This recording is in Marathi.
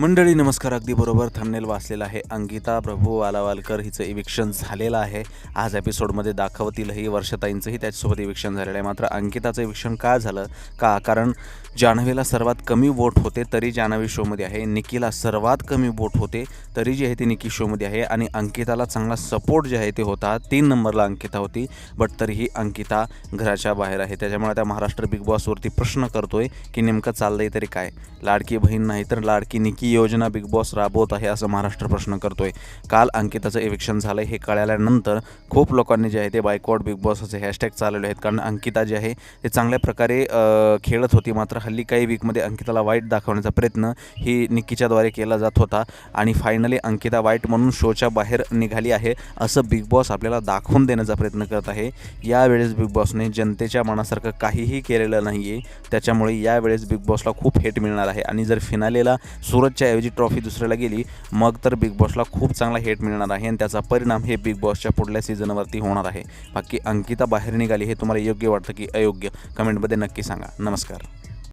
मंडळी नमस्कार. अगदी बरोबर थंबनेल वाचलेला आहे अंकिता. प्रभू वालावालकर हिचं इविक्शन झालेलं आहे. आज एपिसोडमध्ये दाखवतीलही वर्षताईंचंही त्याच्यासोबत इविक्शन झालेलं आहे. मात्र अंकिताचं इविक्शन का झालं? का? कारण जान्हवीला सर्वात कमी वोट होते तरी जान्हवी शोमध्ये आहे. निकीला सर्वात कमी वोट होते तरी जे आहे ते निकी शोमध्ये आहे. आणि अंकिताला चांगला सपोर्ट जे आहे ते होता तीन नंबरला अंकिता होती. बट तरीही अंकिता घराच्या बाहेर आहे. त्याच्यामुळे त्या महाराष्ट्र बिग बॉसवरती प्रश्न करतोय की नेमकं चाललंय तरी काय? लाडकी बहीण नाही तर लाडकी निकी योजना बिग बॉस राबवत आहे असं महाराष्ट्र प्रश्न करतोय. काल अंकिताचं इव्हेक्शन झालं हे कळाल्यानंतर खूप लोकांनी जे आहे ते बायकॉट बिग बॉस असे हॅशटॅग चालवले आहेत. कारण अंकिता जे आहे ते चांगल्या प्रकारे खेळत होती मात्र हल्ली काही वीकमध्ये अंकिताला वाईट दाखवण्याचा प्रयत्न ही निक्कीच्याद्वारे केला जात होता. आणि फायनली अंकिता वाईट म्हणून शोच्या बाहेर निघाली आहे असं बिग बॉस आपल्याला दाखवून देण्याचा प्रयत्न करत आहे. यावेळेस बिग बॉसने जनतेच्या मनासारखं काहीही केलेलं नाही आहे त्याच्यामुळे यावेळेस बिग बॉसला खूप हेट मिळणार आहे. आणि जर फिनालेला सूरजच्या ऐवजी ट्रॉफी दुसऱ्याला गेली मग तर बिग बॉसला खूप चांगला हेट मिळणार आहे. आणि त्याचा परिणाम हे बिग बॉसच्या पुढल्या सीझनवरती होणार आहे. बाकी अंकिता बाहेर निघाली हे तुम्हाला योग्य वाटतं की अयोग्य? कमेंटमध्ये नक्की सांगा. नमस्कार.